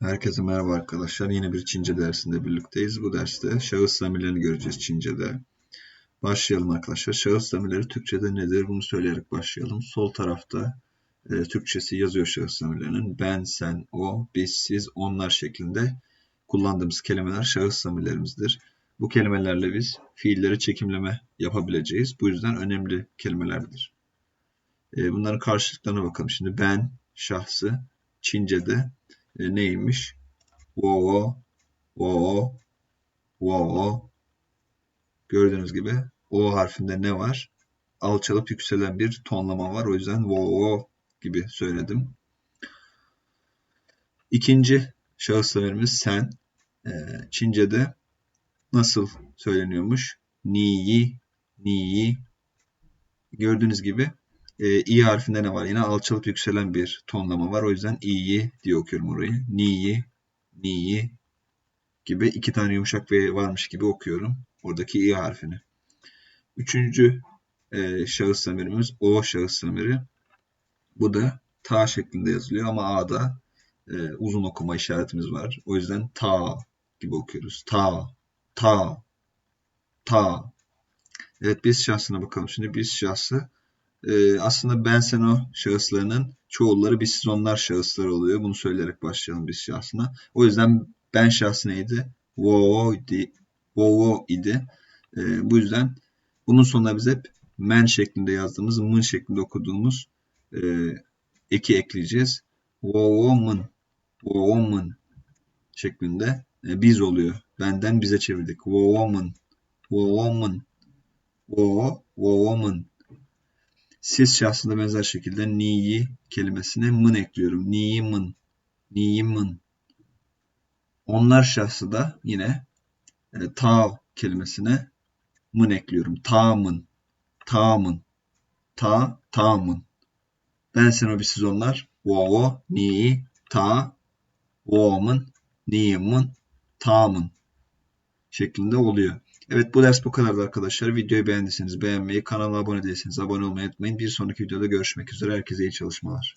Herkese merhaba arkadaşlar. Yine bir Çince dersinde birlikteyiz. Bu derste şahıs zamirlerini göreceğiz Çince'de. Başlayalım arkadaşlar. Şahıs zamirleri Türkçe'de nedir? Bunu söyleyerek başlayalım. Sol tarafta e, Türkçesi yazıyor şahıs zamirlerinin. Ben, sen, o, biz, siz, onlar şeklinde kullandığımız kelimeler şahıs zamirlerimizdir. Bu kelimelerle biz fiilleri çekimleme yapabileceğiz. Bu yüzden önemli kelimelerdir. E, bunların karşılıklarına bakalım. Şimdi ben, şahsı, Çince'de e, neymiş? Wo, wo, wo. Gördüğünüz gibi o harfinde ne var? Alçalıp yükselen bir tonlama var. O yüzden wo gibi söyledim. İkinci şahıs zamirimiz sen. E, Çince'de nasıl söyleniyormuş? Niyi, niyi. Gördüğünüz gibi e, i harfinde ne var? Yine alçalıp yükselen bir tonlama var. O yüzden i'yi diye okuyorum orayı. Ni'yi, ni'yi gibi iki tane yumuşak v varmış gibi okuyorum. Oradaki i harfini. Üçüncü e, şahıs zamirimiz o şahıs zamiri. Bu da ta şeklinde yazılıyor ama a'da e, uzun okuma işaretimiz var. O yüzden ta gibi okuyoruz. Ta, ta, ta. Evet biz şahsına bakalım. Şimdi biz şahsı e, aslında ben sen o şahıslarının çoğulları biz siz onlar şahısları oluyor. Bunu söyleyerek başlayalım biz şahsına. O yüzden ben şahsı neydi? Wo idi. Wo idi. E, bu yüzden bunun sonuna biz hep men şeklinde yazdığımız, mın şeklinde okuduğumuz e, eki ekleyeceğiz. Woman, woman şeklinde e, biz oluyor. Benden bize çevirdik. Woman, woman, wo, woman Siz şahsında benzer şekilde ni'yi kelimesine mın ekliyorum. Ni'yi mın. Ni'yi mın. Onlar şahsı da yine e, ta kelimesine mın ekliyorum. Tamın. Tamın. Ta, tamın. Ben sen o siz onlar. Wo, ni, ta, wo'mın, ni'mın, tamın şeklinde oluyor. Evet bu ders bu kadardı arkadaşlar. Videoyu beğendiyseniz beğenmeyi, kanala abone değilseniz abone olmayı unutmayın. Bir sonraki videoda görüşmek üzere. Herkese iyi çalışmalar.